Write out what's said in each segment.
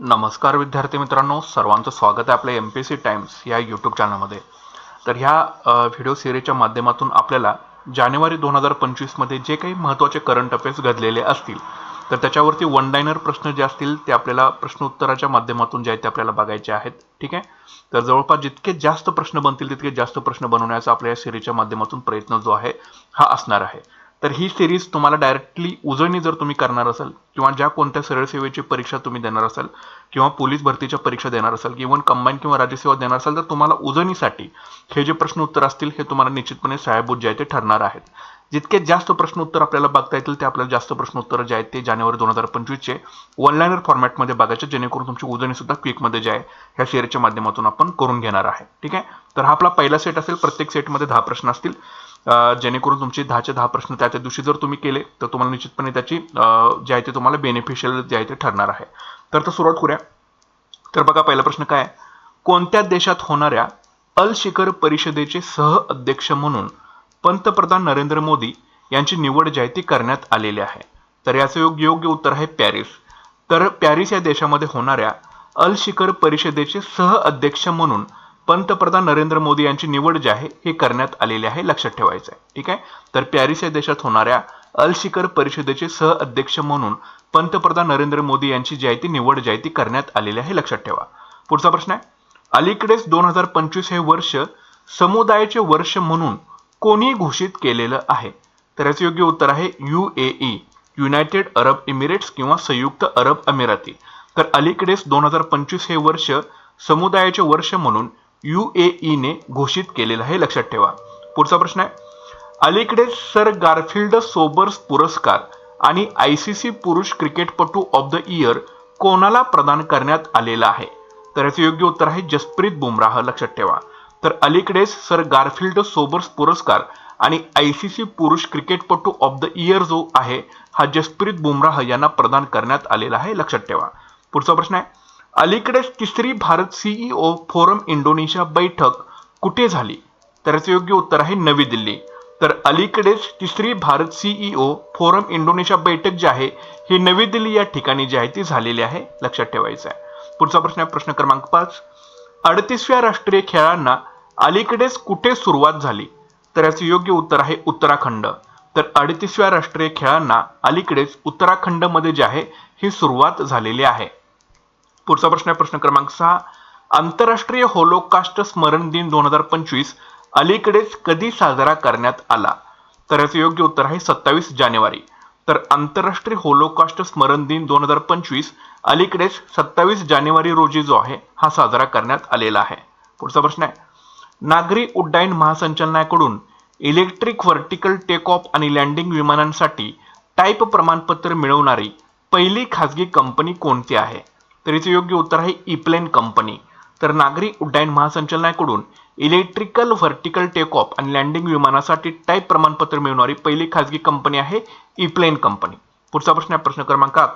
नमस्कार विद्यार्थी मित्रांनो सर्वांचं स्वागत आहे आपल्या एम पी सी टाइम्स या यूट्यूब चॅनलमध्ये तर ह्या व्हिडिओ सिरीजच्या माध्यमातून आपल्याला जानेवारी दोन हजार पंचवीसमध्ये जे काही महत्त्वाचे करंट अफेअर्स घडलेले असतील तर त्याच्यावरती वन डायनर प्रश्न जे असतील ते आपल्याला प्रश्न उत्तराच्या माध्यमातून जे आहेत ते आपल्याला बघायचे आहेत ठीक आहे? तर जवळपास जितके जास्त प्रश्न बनतील तितके जास्त प्रश्न बनवण्याचा आपल्या या सिरीजच्या माध्यमातून प्रयत्न जो आहे हा असणार आहे. तर ही सिरीज तुम्हाला डायरेक्टली उजळणी जर तुम्ही करणार असाल किंवा ज्या कोणत्या सरळ सेवेची परीक्षा तुम्ही देणार असाल किंवा पोलीस भरतीच्या परीक्षा देणार असाल इव्हन कंबाईन किंवा राज्यसेवा देणार असाल तर तुम्हाला उजळणीसाठी हे जे प्रश्न उत्तर असतील हे तुम्हाला निश्चितपणे सहाय्यभूत जे आहे ते ठरणार आहेत. जितके जास्त प्रश्न उत्तर आपल्याला बघता येतील ते आपल्याला जास्त प्रश्न उत्तर जे आहेत ते जानेवारी दोन हजार पंचवीसचे वन लाईनर फॉर्मॅटमध्ये बघायचे जेणेकरून तुमची उजळणी सुद्धा क्विकमध्ये जे आहे ह्या सिरीजच्या माध्यमातून आपण करून घेणार आहे. ठीक आहे? तर हा आपला पहिला सेट असेल प्रत्येक सेटमध्ये दहा प्रश्न असतील. जेणेकरून तुमचे दहाचे दहा प्रश्न त्या त्या दिवशी जर तुम्ही केले तर तुम्हाला निश्चितपणे त्याची जे आहे ते तुम्हाला बेनिफिशियल जे आहे ते ठरणार आहे. तर तर सुरुवात करूया. तर बघा पहिला प्रश्न काय कोणत्या देशात होणाऱ्या अल शिखर परिषदेचे सह अध्यक्ष म्हणून पंतप्रधान नरेंद्र मोदी यांची निवड जी आहे ती करण्यात आलेली आहे? तर याचं योग्य योग्य उत्तर आहे पॅरिस. तर पॅरिस या देशामध्ये होणाऱ्या अल शिखर परिषदेचे सह अध्यक्ष म्हणून पंतप्रधान नरेंद्र मोदी यांची निवड जी आहे हे करण्यात आलेली आहे लक्षात ठेवायचं आहे. ठीक आहे? तर पॅरिस या देशात होणाऱ्या अल शिखर परिषदेचे सह अध्यक्ष म्हणून पंतप्रधान नरेंद्र मोदी यांची जी आहे ती निवड जी आहे ती करण्यात आलेली आहे लक्षात ठेवा. पुढचा प्रश्न आहे. अलीकडेच दोन हजार पंचवीस हे वर्ष समुदायाचे वर्ष म्हणून कोणी घोषित केलेलं आहे? तर याचं योग्य उत्तर आहे U A E United Arab Emirates किंवा संयुक्त अरब अमिराती. तर अलीकडेच दोन हजार पंचवीस हे वर्ष समुदायाचे वर्ष म्हणून यू ए ईने घोषित केलेलं आहे लक्षात ठेवा. पुढचा प्रश्न आहे. अलीकडेच सर गारफिल्ड सोबर्स पुरस्कार आणि आय सी सी पुरुष क्रिकेटपटू ऑफ द इयर कोणाला प्रदान करण्यात आलेला आहे? तर याचं योग्य उत्तर आहे जसप्रीत बुमराह लक्षात ठेवा. तर अलीकडेच सर गारफिल्ड सोबर्स पुरस्कार आणि आय सी सी पुरुष क्रिकेटपटू ऑफ द इयर जो आहे हा जसप्रीत बुमराह यांना प्रदान करण्यात आलेला आहे लक्षात ठेवा. पुढचा प्रश्न आहे. अलीकडेच तिसरी भारत सीईओ फोरम इंडोनेशिया बैठक कुठे झाली? त्याचं योग्य उत्तर आहे नवी दिल्ली. तर अलीकडेच तिसरी भारत सीईओ फोरम इंडोनेशिया बैठक जी आहे ही नवी दिल्ली या ठिकाणी जी आहे ती झालेली आहे. लक्षात ठेवायचं आहे. पुढचा प्रश्न आहे प्रश्न क्रमांक पाच. अडतीसव्या राष्ट्रीय खेळांना अलीकडेच कुठे सुरुवात झाली? तर याचं योग्य उत्तर आहे उत्तराखंड. तर अडतीसव्या राष्ट्रीय खेळांना अलीकडेच उत्तराखंडमध्ये जे आहे ही सुरुवात झालेली आहे. पुढचा प्रश्न आहे प्रश्न क्रमांक सहा. आंतरराष्ट्रीय होलोकास्ट स्मरण दिन दोन हजार पंचवीस अलीकडेच कधी साजरा करण्यात आला? तर याचं योग्य उत्तर आहे सत्तावीस जानेवारी. तर आंतरराष्ट्रीय होलोकास्ट स्मरण दिन दोन हजार पंचवीस अलीकडेच सत्तावीस जानेवारी रोजी जो आहे हा साजरा करण्यात आलेला आहे. पुढचा प्रश्न आहे. नागरी उड्डाण महासंचालनाकडून इलेक्ट्रिक व्हर्टिकल टेक ऑफ आणि लँडिंग विमानांसाठी टाईप प्रमाणपत्र मिळवणारी पहिली खाजगी कंपनी कोणती आहे? तर याचे योग्य उत्तर आहे इप्लेन कंपनी. तर नागरी उड्डाण महासंचालनाकडून इलेक्ट्रिकल व्हर्टिकल टेक ऑफ आणि लँडिंग विमानासाठी टाईप प्रमाणपत्र मिळवणारी पहिली खाजगी कंपनी आहे इप्लेन कंपनी. पुढचा प्रश्न आहे प्रश्न क्रमांक आठ.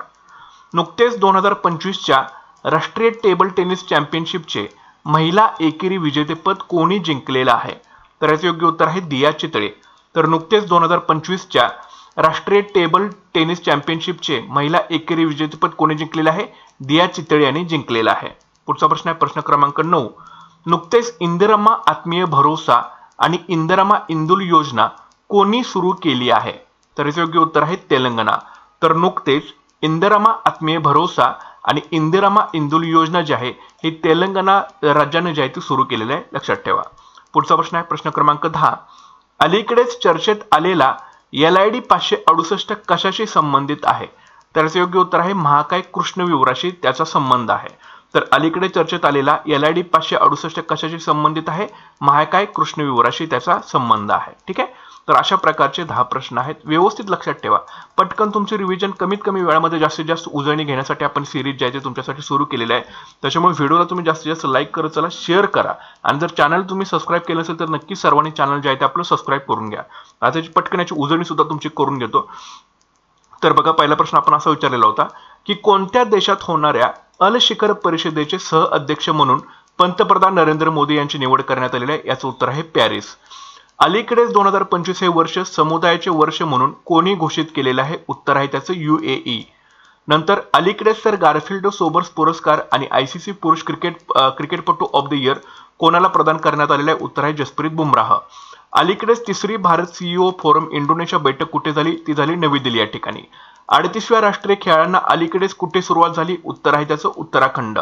नुकतेच दोन हजार पंचवीसच्या राष्ट्रीय टेबल टेनिस चॅम्पियनशिपचे महिला एकेरी विजेतेपद कोणी जिंकलेलं आहे? तर याचे योग्य उत्तर आहे दिया चितळे. तर नुकतेच दोन हजार पंचवीसच्या राष्ट्रीय टेबल टेनिस चॅम्पियनशिपचे महिला एकेरी विजेतेपद कोणी जिंकलेले आहे? दिया चितळे यांनी जिंकलेलं आहे. पुढचा प्रश्न आहे प्रश्न क्रमांक नऊ. नुकतेच इंदिरम्मा आत्मीय भरोसा आणि इंदिरम्मा इंदुल योजना कोणी सुरू केली आहे? तर याचं योग्य उत्तर आहे तेलंगणा. तर नुकतेच इंदिरामा आत्मीय भरोसा आणि इंदिरामा इंदुल योजना जी आहे ही तेलंगणा राज्याने जी आहे ती सुरू केलेली आहे. लक्षात ठेवा. पुढचा प्रश्न आहे प्रश्न क्रमांक दहा. अलीकडेच चर्चेत आलेला एल आय डी पाचशे अडुसष्ट कशाशी संबंधित आहे? त्याचं योग्य उत्तर आहे महाकाय कृष्ण विवराशी त्याचा संबंध आहे. तर अलीकडे चर्चेत आलेला एल आय डी पाचशे अडुसष्ट कशाशी संबंधित आहे? महाकाय कृष्ण विवराशी त्याचा संबंध आहे. ठीक आहे? तर अशा प्रकारचे दहा प्रश्न आहेत. व्यवस्थित लक्षात ठेवा. पटकन तुमचे रिव्हिजन कमीत कमी वेळामध्ये जास्तीत जास्त उजळणी घेण्यासाठी आपण सिरीज जे आहे तुमच्यासाठी सुरू केलेलं आहे त्याच्यामुळे व्हिडिओला तुम्ही जास्तीत जास्त लाईक करत चला शेअर करा. आणि जर चॅनल तुम्ही सबस्क्राईब केलं असेल तर नक्की सर्वांनी चॅनल जे आहे ते आपलं सबस्क्राईब करून घ्या. आता पटकन याची उजळणी सुद्धा तुमची करून घेतो. तर बघा पहिला प्रश्न आपण असा विचारलेला होता की कोणत्या देशात होणाऱ्या अल शिखर परिषदेचे सह अध्यक्ष म्हणून पंतप्रधान नरेंद्र मोदी यांची निवड करण्यात आलेली आहे? याचं उत्तर आहे पॅरिस. अलीकडेच दोन हजार पंचवीस हे वर्ष समुदायाचे वर्ष म्हणून कोणी घोषित केलेलं आहे? उत्तर आहे त्याचं यू ए ई. नंतर अलीकडेच सर गारफिल्ड सोबर्स पुरस्कार आणि आयसीसी पुरुष क्रिकेट क्रिकेटपटू ऑफ द इयर कोणाला प्रदान करण्यात आलेला आहे? उत्तर आहे जसप्रीत बुमराह. अलीकडेच तिसरी भारत सीईओ फोरम इंडोनेशिया बैठक कुठे झाली? ती झाली नवी दिल्ली या ठिकाणी. अडतीसव्या राष्ट्रीय खेळांना अलीकडेच कुठे सुरुवात झाली? उत्तर आहे त्याचं उत्तराखंड.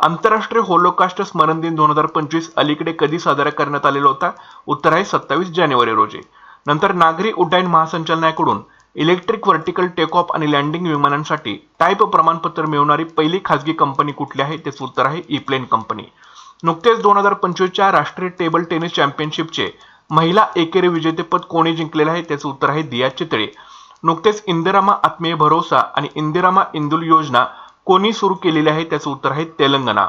आंतरराष्ट्रीय होलोकास्ट स्मरण दिन दोन हजार पंचवीस अलीकडे कधी साजरा करण्यात आलेला होता? उत्तर आहे सत्तावीस जानेवारी रोजी. नंतर नागरी उड्डाण महासंचालनाकडून इलेक्ट्रिक व्हर्टिकल टेक ऑफ आणि लँडिंग विमानांसाठी टाईप प्रमाणपत्र मिळवणारी पहिली खासगी कंपनी कुठली आहे? तेच उत्तर आहे ई प्लेन कंपनी नुकतेच दोन हजार पंचवीसच्या राष्ट्रीय टेबल टेनिस चॅम्पियनशिपचे महिला एकेरी विजेतेपद कोणी जिंकलेलं आहे? त्याचं उत्तर आहे दिया चितळे नुकतेच इंदिरामा आत्मीय भरोसा आणि इंदिरामा इंदुल योजना कोणी सुरू केलेली आहे त्याचं उत्तर आहे तेलंगणा.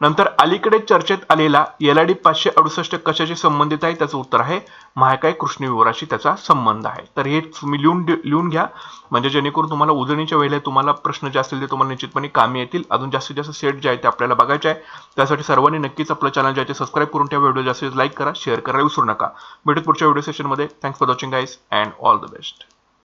नंतर अलीकडे चर्चेत आलेला एल आय डी पाचशे अडुसष्ट कशाशी संबंधित आहे त्याचं उत्तर आहे महाकाय कृष्ण विवराशी त्याचा संबंध आहे. तर हे तुम्ही लिहून लिहून घ्या. म्हणजे जेणेकरून तुम्हाला उजळणीच्या वेळेला तुम्हाला प्रश्न जे असतील ते तुम्हाला निश्चितपणे कामी येतील. अजून जास्तीत जास्त सेट जे आहे ते आपल्याला बघायचे आहे. त्यासाठी सर्वांनी नक्कीच आपलं चॅनल जे आहे ते सबस्क्राईब करून ठेवा. व्हिडिओ जास्तीत लाईक करा. शेअर करायला विसरू नका. भेटूत पुढच्या व्हिडिओ सेशनमध्ये thanks for watching guys and all the best